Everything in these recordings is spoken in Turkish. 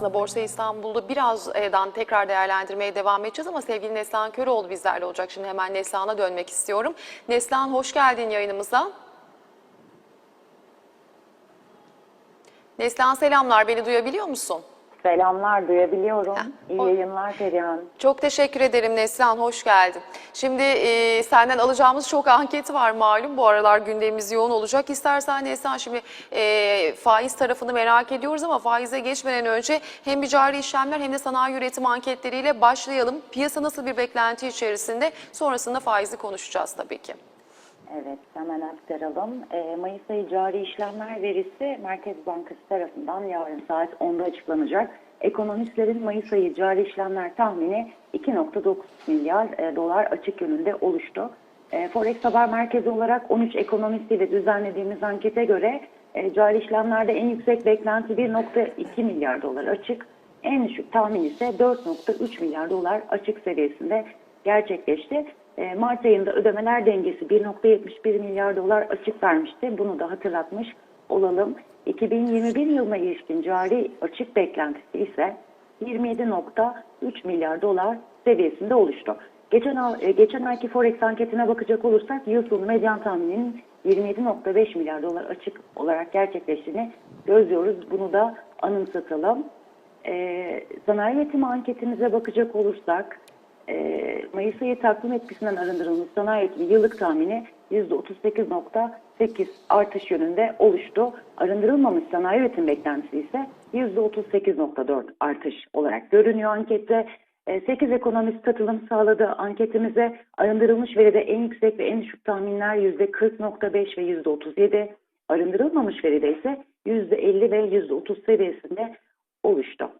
Borsa İstanbul'u birazdan tekrar değerlendirmeye devam edeceğiz ama sevgili Neslihan Köroğlu bizlerle olacak. Şimdi hemen Neslihan'a dönmek istiyorum. Neslihan hoş geldin yayınımıza. Neslihan selamlar, beni duyabiliyor musun? Selamlar duyabiliyorum. İyi o- yayınlar Perihan. Çok teşekkür ederim Neslihan, hoş geldin. Şimdi e, senden alacağımız çok anket var malum. Bu aralar gündemimiz yoğun olacak. İstersen Neslihan şimdi e, faiz tarafını merak ediyoruz ama faize geçmeden önce hem bir cari işlemler hem de sanayi üretim anketleriyle başlayalım. Piyasa nasıl bir beklenti içerisinde sonrasında faizi konuşacağız tabii ki. Evet hemen aktaralım. Ee, Mayıs ayı cari işlemler verisi Merkez Bankası tarafından yarın saat 10'da açıklanacak. Ekonomistlerin Mayıs ayı cari işlemler tahmini 2.9 milyar e, dolar açık yönünde oluştu. E, Forex Haber Merkezi olarak 13 ekonomistiyle düzenlediğimiz ankete göre e, cari işlemlerde en yüksek beklenti 1.2 milyar dolar açık. En düşük tahmin ise 4.3 milyar dolar açık seviyesinde gerçekleşti. E, Mart ayında ödemeler dengesi 1.71 milyar dolar açık vermişti. Bunu da hatırlatmış olalım. 2021 yılına ilişkin cari açık beklentisi ise 27.3 milyar dolar seviyesinde oluştu. Geçen, e, geçen ayki Forex anketine bakacak olursak yıl sonu medyan tahmininin 27.5 milyar dolar açık olarak gerçekleştiğini gözlüyoruz. Bunu da anımsatalım. E, sanayi üretimi anketimize bakacak olursak Mayıs ayı takvim etkisinden arındırılmış sanayi üretimi yıllık tahmini %38.8 artış yönünde oluştu. Arındırılmamış sanayi üretim beklentisi ise %38.4 artış olarak görünüyor ankette. 8 ekonomist katılım sağladı anketimize. Arındırılmış veride en yüksek ve en düşük tahminler %40.5 ve %37. Arındırılmamış veride ise %50 ve %30 seviyesinde oluştu.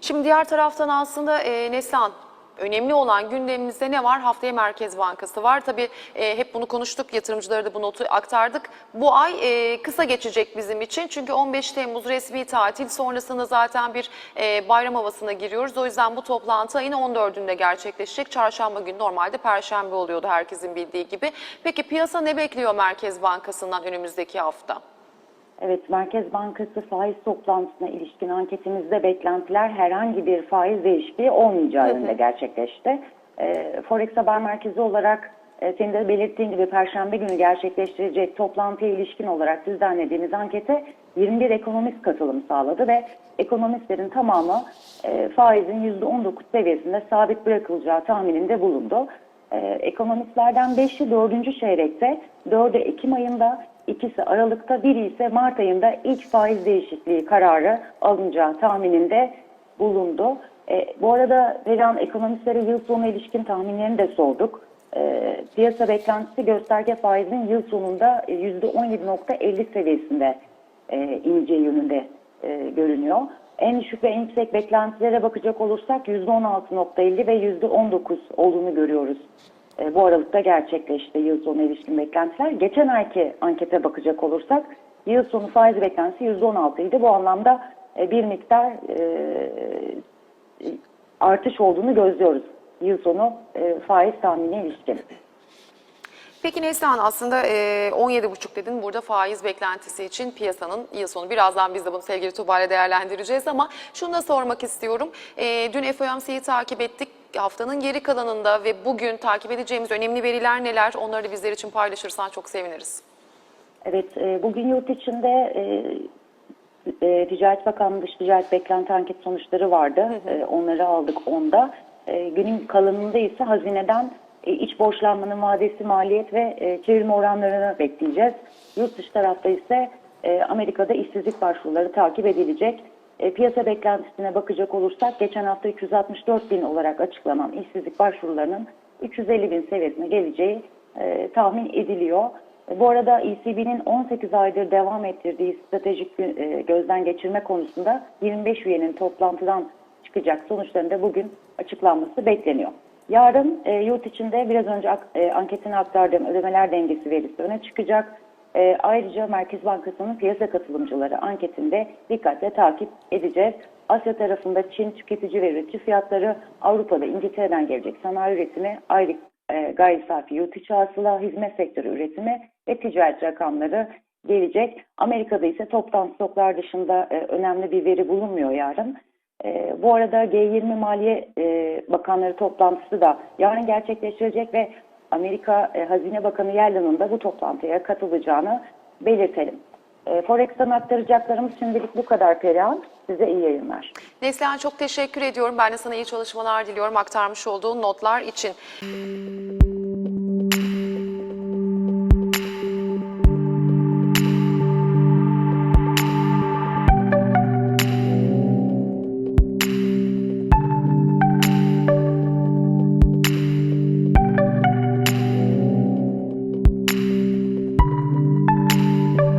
Şimdi diğer taraftan aslında e, Neslihan önemli olan gündemimizde ne var? Haftaya Merkez Bankası var. Tabii e, hep bunu konuştuk, yatırımcılara da bu notu aktardık. Bu ay e, kısa geçecek bizim için çünkü 15 Temmuz resmi tatil sonrasında zaten bir e, bayram havasına giriyoruz. O yüzden bu toplantı ayın 14'ünde gerçekleşecek. Çarşamba günü normalde Perşembe oluyordu herkesin bildiği gibi. Peki piyasa ne bekliyor Merkez Bankası'ndan önümüzdeki hafta? Evet, Merkez Bankası faiz toplantısına ilişkin anketimizde beklentiler herhangi bir faiz değişikliği olmayacağı yönünde gerçekleşti. Ee, Forex Haber Merkezi olarak e, senin de belirttiğin gibi Perşembe günü gerçekleştirecek toplantıya ilişkin olarak düzenlediğimiz ankete 21 ekonomist katılım sağladı ve ekonomistlerin tamamı e, faizin %19 seviyesinde sabit bırakılacağı tahmininde bulundu. Ee, ekonomistlerden 5'i 4. çeyrekte, 4'ü Ekim ayında, ikisi Aralık'ta, biri ise Mart ayında ilk faiz değişikliği kararı alınacağı tahmininde bulundu. Ee, bu arada Perihan ekonomistlere yıl sonu ilişkin tahminlerini de sorduk. Ee, piyasa beklentisi gösterge faizin yıl sonunda e, %17.50 seviyesinde e, ineceği yönünde e, görünüyor. En düşük ve en yüksek beklentilere bakacak olursak %16.50 ve %19 olduğunu görüyoruz. E, bu aralıkta gerçekleşti yıl sonu ilişkin beklentiler. Geçen ayki ankete bakacak olursak yıl sonu faiz beklentisi %16 idi. Bu anlamda e, bir miktar e, artış olduğunu gözlüyoruz yıl sonu faiz tahminine ilişkin. Peki Neslihan aslında e, 17,5 dedin burada faiz beklentisi için piyasanın yıl sonu. Birazdan biz de bunu sevgili Tuğba ile değerlendireceğiz ama şunu da sormak istiyorum. Dün FOMC'yi takip ettik. Haftanın geri kalanında ve bugün takip edeceğimiz önemli veriler neler? Onları da bizler için paylaşırsan çok seviniriz. Evet, e, bugün yurt içinde e, e, Ticaret Bakanlığı Dış Ticaret Beklenti Anket sonuçları vardı. E, onları aldık onda. E, günün kalanında ise hazineden e, iç borçlanmanın vadesi, maliyet ve e, çevirme oranlarını bekleyeceğiz. Yurt dışı tarafta ise e, Amerika'da işsizlik başvuruları takip edilecek. E, piyasa beklentisine bakacak olursak geçen hafta 364 bin olarak açıklanan işsizlik başvurularının 350 bin seviyesine geleceği e, tahmin ediliyor. E, Bu arada ECB'nin 18 aydır devam ettirdiği stratejik e, gözden geçirme konusunda 25 üyenin toplantıdan çıkacak sonuçların da bugün açıklanması bekleniyor. Yarın e, yurt içinde biraz önce ak- e, anketine aktardığım ödemeler dengesi verisi öne çıkacak. E, ayrıca Merkez Bankası'nın piyasa katılımcıları anketinde dikkatle takip edeceğiz. Asya tarafında Çin tüketici ve üretici fiyatları, Avrupa'da İngiltere'den gelecek sanayi üretimi, ayrı e, gayri safi yurt içi hasıla, hizmet sektörü üretimi ve ticaret rakamları gelecek. Amerika'da ise toptan stoklar dışında e, önemli bir veri bulunmuyor yarın. E, bu arada G20 Maliye e, Bakanları toplantısı da yarın gerçekleştirecek ve Amerika e, Hazine Bakanı Yellen'ın da bu toplantıya katılacağını belirtelim. E, Forex'ten aktaracaklarımız şimdilik bu kadar Perihan. Size iyi yayınlar. Neslihan çok teşekkür ediyorum. Ben de sana iyi çalışmalar diliyorum aktarmış olduğun notlar için.